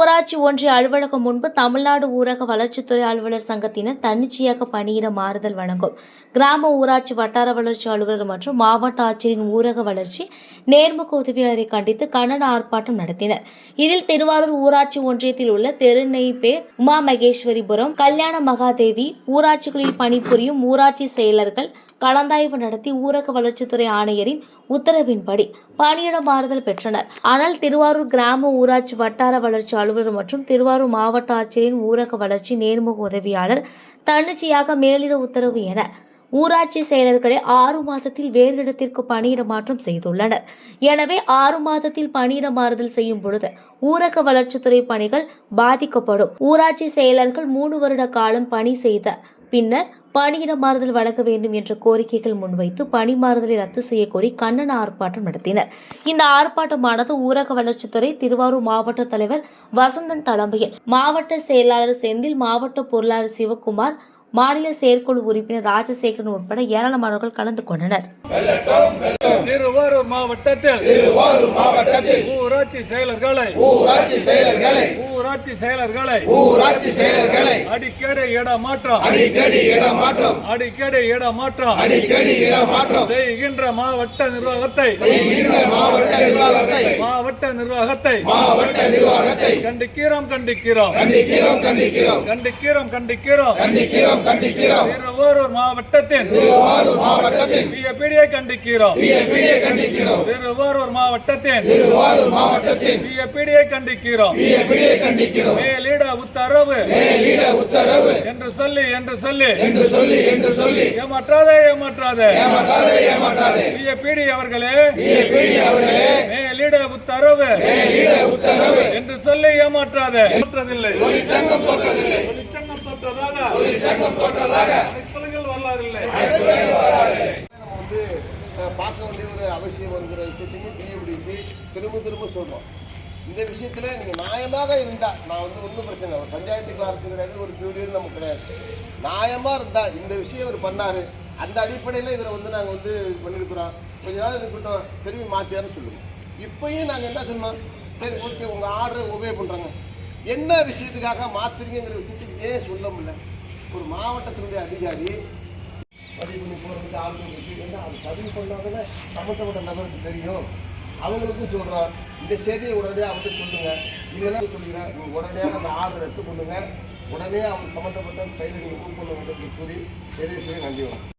ஊராட்சி ஒன்றிய அலுவலகம் முன்பு தமிழ்நாடு ஊரக வளர்ச்சித்துறை அலுவலர் சங்கத்தினர் தன்னிச்சையாக பணியிட மாறுதல் வழங்கும். கிராம ஊராட்சி வட்டார வளர்ச்சி அலுவலர் மற்றும் மாவட்ட ஆட்சியரின் ஊரக வளர்ச்சி நேர்முக உதவியாளரை கண்டித்து கண்டன ஆர்ப்பாட்டம் நடத்தினர். இதில் திருவாரூர் ஊராட்சி ஒன்றியத்தில் உள்ள தெருநெய்பேர் உமா மகேஸ்வரிபுரம் கல்யாண மகாதேவி ஊராட்சிகளில் பணிபுரியும் ஊராட்சி செயலர்கள் கலந்தாய்வு நடத்தி ஊரக வளர்ச்சித்துறை ஆணையரின் உத்தரவின்படி பணியிட மாறுதல் பெற்றனர். ஆனால் திருவாரூர் கிராம ஊராட்சி வட்டார வளர்ச்சி அலுவலர் மற்றும் திருவாரூர் மாவட்ட ஆட்சியரின் ஊரக வளர்ச்சி நேர்முக உதவியாளர் தன்னிச்சையாக மேலிட உத்தரவு என ஊராட்சி செயலர்களை ஆறு மாதத்தில் வேறு இடத்திற்கு பணியிட மாற்றம் செய்துள்ளனர். எனவே ஆறு மாதத்தில் பணியிட மாறுதல் செய்யும் பொழுது ஊரக வளர்ச்சித்துறை பணிகள் பாதிக்கப்படும். ஊராட்சி செயலர்கள் மூணு வருட காலம் பணி செய்த பின்னர் பணியிட மாறுதல் வழங்க வேண்டும் என்ற கோரிக்கைகள் முன்வைத்து பணி மாறுதலை ரத்து செய்யக்கோரி கண்ணன் ஆர்ப்பாட்டம் நடத்தினர். இந்த ஆர்ப்பாட்டமானது ஊரக வளர்ச்சித்துறை திருவாரூர் மாவட்ட தலைவர் வசந்தன் தலைமையில் மாவட்ட செயலாளர் செந்தில் மாவட்ட பொருளாளர் சிவகுமார் மாநில செயற்குழு உறுப்பினர் ராஜசேகரன் உட்பட ஏராளமானவர்கள் கலந்து கொண்டனர். திருவாரூர் மாவட்டத்தில் திருவாரூர் மாவட்டத்தில் ஊராட்சி செயலர்களை ஊராட்சி செயலர்களை ஊராட்சி செயலர்களை ஊராட்சி செயலர்களை அடிக்கடி இடமாற்றம் அடிக்கடி இடமாற்றம் அடிக்கடி இடமாற்றம் அடிக்கடி இடமாற்றம் செய்கின்ற மாவட்ட நிர்வாகத்தை செய்கின்ற மாவட்ட நிர்வாகத்தை மாவட்ட நிர்வாகத்தை மாவட்ட நிர்வாகத்தை கண்டிக்கிறோம் கண்டிக்கிறோம். கண்டிக்கிறோம் கண்டிக்கிறோம். கண்டிக்கிறோம் கண்டிக்கிறோம். கண்டிக்கிறோம் கண்டிக்கிறோம் திருவாரூர் மாவட்டத்தின் திருவாரூர் கண்டிக்கிறோம். பிஏபிடியை கண்டிக்கிறோம். திருவாரூர் மாவட்டத்தின் திருவாரூர் கண்டிக்கிறோம். பிஏபிடியை கண்டிக்கிறோம். மேலிட உத்தரவு. மேலிட உத்தரவு. என்று சொல்லி என்று சொல்லி. என்று சொல்லி என்று சொல்லி. ஏமாற்றாதே ஏமாற்றாதே. ஏமாற்றாதே ஏமாற்றாதே. பிஎப்பிடி அவர்களே. பிஏபிடி அவர்களே. மேலிட உத்தரவு. மேலிட உத்தரவு. என்று சொல்லி ஏமாற்றாதே. ஏமாற்றதில்லை. தொழிற்சங்கம் தோற்றதில்லை தொற்றதாக தோற்றதாக தொழிற்சங்கங்கள் வரலாறு இல்லை நம்ம வந்து பார்க்க வேண்டிய ஒரு அவசியம் வருகிற விஷயத்தையும் பிஏபிடிக்கு திரும்ப திரும்ப சொல்றோம். இந்த விஷயத்துல நீங்க நியாயமாக இருந்தா நான் வந்து ஒன்றும் பிரச்சனை இல்லை. ஒரு பஞ்சாயத்து கிளார்க்கு கிடையாது ஒரு பியூடியும் நமக்கு கிடையாது. நியாயமா இருந்தா இந்த விஷயம் இவர் பண்ணாரு. அந்த அடிப்படையில் இவரை வந்து நாங்கள் வந்து பண்ணியிருக்கிறோம் கொஞ்ச நாள் இருக்கட்டும் திரும்பி மாத்தியாருன்னு சொல்லுவோம். இப்பயும் நாங்கள் என்ன சொன்னோம்? சரி ஓகே உங்க ஆர்டரை உபயோக பண்றாங்க. என்ன விஷயத்துக்காக மாத்துறீங்கிற விஷயத்துக்கு ஏன் சொல்ல முடியல? ஒரு மாவட்டத்தினுடைய அதிகாரி பதிவு பண்ணி போகிறதுக்கு ஆளுநர் ஏன்னா அது பதிவு பண்ணாதானே சம்மந்தப்பட்ட நபருக்கு தெரியும். அவங்களுக்கும் சொல்கிறோம் இந்த செய்தியை உடனடியாக அவர்கிட்ட சொல்லுங்க. இல்லைன்னா சொல்லுகிறேன் உடனே உடனடியாக அந்த ஆர்டர் எடுத்து கொள்ளுங்க. உடனே அவங்க சம்மந்தப்பட்ட கையில் நீங்கள் மூவ் பண்ண வேண்டும் என்று கூறி பெரிய சொல்லி நன்றி